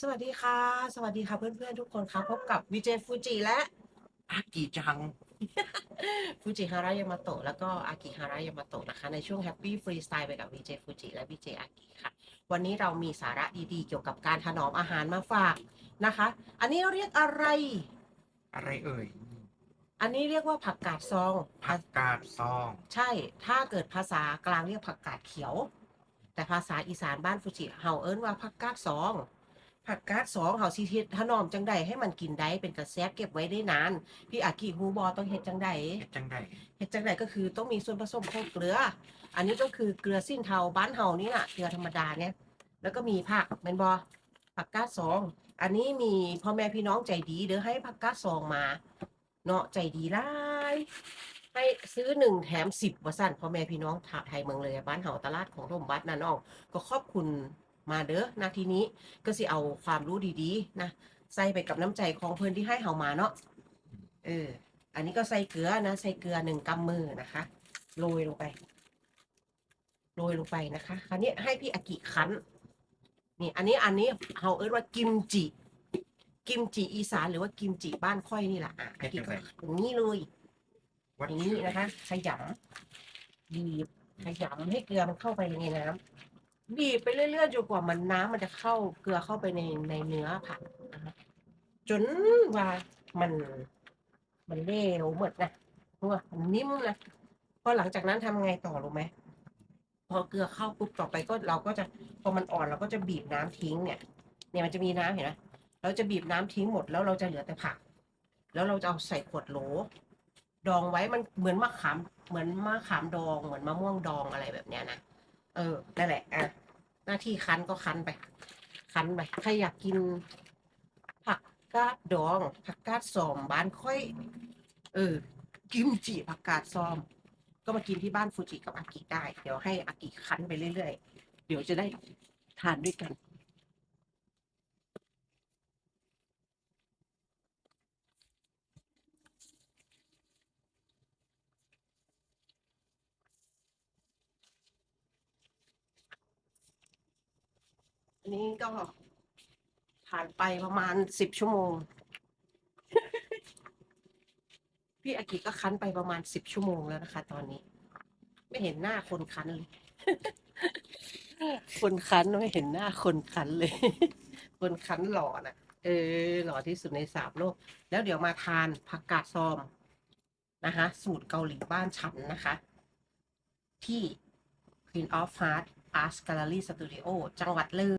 สวัสดีค่ะ สวัสดีค่ะเพื่อนๆทุกคนค่ะพบกับวิเจฟูจิและอากิจัง ฟูจิฮาระยามาโตะแล้วก็อากิฮาระยามาโตะนะคะ ในช่วงแฮปปี้ฟรีสไตล์ไปกับวิเจฟูจิและวิเจอากิค่ะ วันนี้เรามีสาระดีๆ เกี่ยวกับการถนอมอาหารมาฝากนะคะ อันนี้เรียกอะไร อะไรเอ่ย อันนี้เรียกว่าผักกาดซอง ผักกาดซอง ใช่ ถ้าเกิดภาษากลางเรียกผักกาดเขียว แต่ภาษาอีสานบ้านฟูจิเฮาเอิ้นว่าผักกาดซอง ผักกาดสองเฮาสิเฮ็ดถนอมจังใดให้มันกินได้เป็นกระแซบเก็บไว้ได้นาน พี่อากิฮูบอต้องเฮ็ดจังใดเฮ็ดจังไดเฮ็ดจังใดก็คือต้องมีส่วนผสมของเกลือ อันนี้ก็คือเกลือสิ้นเทาบ้านเฮานี่น่ะเกลือธรรมดาเนี่ย แล้วก็มีผักแม่นบ่ผักกาดสองอันนี้มีพ่อแม่พี่น้องใจดีเด้อให้ผักกาดสองมา เนาะใจดีหลายให้ซื้อหนึ่งแถมสิบว่าสั่นพ่อแม่พี่น้องถาไทยเมืองเลยบ้านเฮาตลาดของร่มบัดนั่นน้องก็ขอบคุณ มาเด้อนาทีนี้ก็สิเอาความรู้ดีๆ นะใส่ไปกับน้ำใจของเพิ่อนที่ให้เฮามาเนาะเออ อันนี้ก็ใส่เกลือนะ ใส่เกลือหนึ่งกำมือนะคะโรยลงไปโรยลงไปนะคะ คราวนี้ให้พี่อากิคั้นนี่อันนี้อันนี้เฮาเอิ้นว่ากิมจิ กิมจิอีสานหรือว่ากิมจิบ้านค่อยนี่แหละอะอากิก็อย่างนี้เลยอย่างนี้นะคะ ขยำบีบขยำให้เกลือมันเข้าไปในน้ำ บีบไปเรื่อยๆจนกว่ามันน้ำมันจะเข้าเกลือเข้าไปในในเนื้อผักนะคะจนว่ามัน มันเละหมดนะเพราะว่ามันนิ่มนะพอหลังจากนั้นทำไงต่อรู้ไหมพอเกลือเข้าปุ๊บต่อไปก็เราก็จะพอมันอ่อนเราก็จะบีบน้ำทิ้งเนี่ย เนี่ยมันจะมีน้ำเห็นไหมเราจะบีบน้ำทิ้งหมดแล้วเราจะเหลือแต่ผัก แล้วเราจะเอาใส่ขวดโหล ดองไว้มันเหมือนมะขามเหมือนมะขามดองเหมือนมะม่วงดองอะไรแบบเนี้ยนะเออนั่นแหละอะาที่คั้นก็คั้นไป คั้นไปใครอยากกิน ผักกาดดอง ผักกาดซอมบ้านค่อย เออ กิมจิผักกาดซอม ก็มากินที่บ้านฟูจิกับอากิได้ เดี๋ยวให้อากิคั้นไปเรื่อยๆ เดี๋ยวจะได้ทานด้วยกัน อันนี้ก็ผ่านไปประมาณสิบชั่วโมง พี่อากิก็คั้นไปประมาณสิบชั่วโมงแล้วนะคะ ตอนนี้ ไม่เห็นหน้าคนคั้นเลย คนคั้นไม่เห็นหน้าคนคั้นเลย คนคั้นหล่อนะเออ หล่อที่สุดในสามโลก แล้วเดี๋ยวมาทานผักกาดซอมนะคะ สูตรเกาหลีบ้านฉันนะคะ ที่ Queen of Heart Art Gallery Studio จังหวัดเลย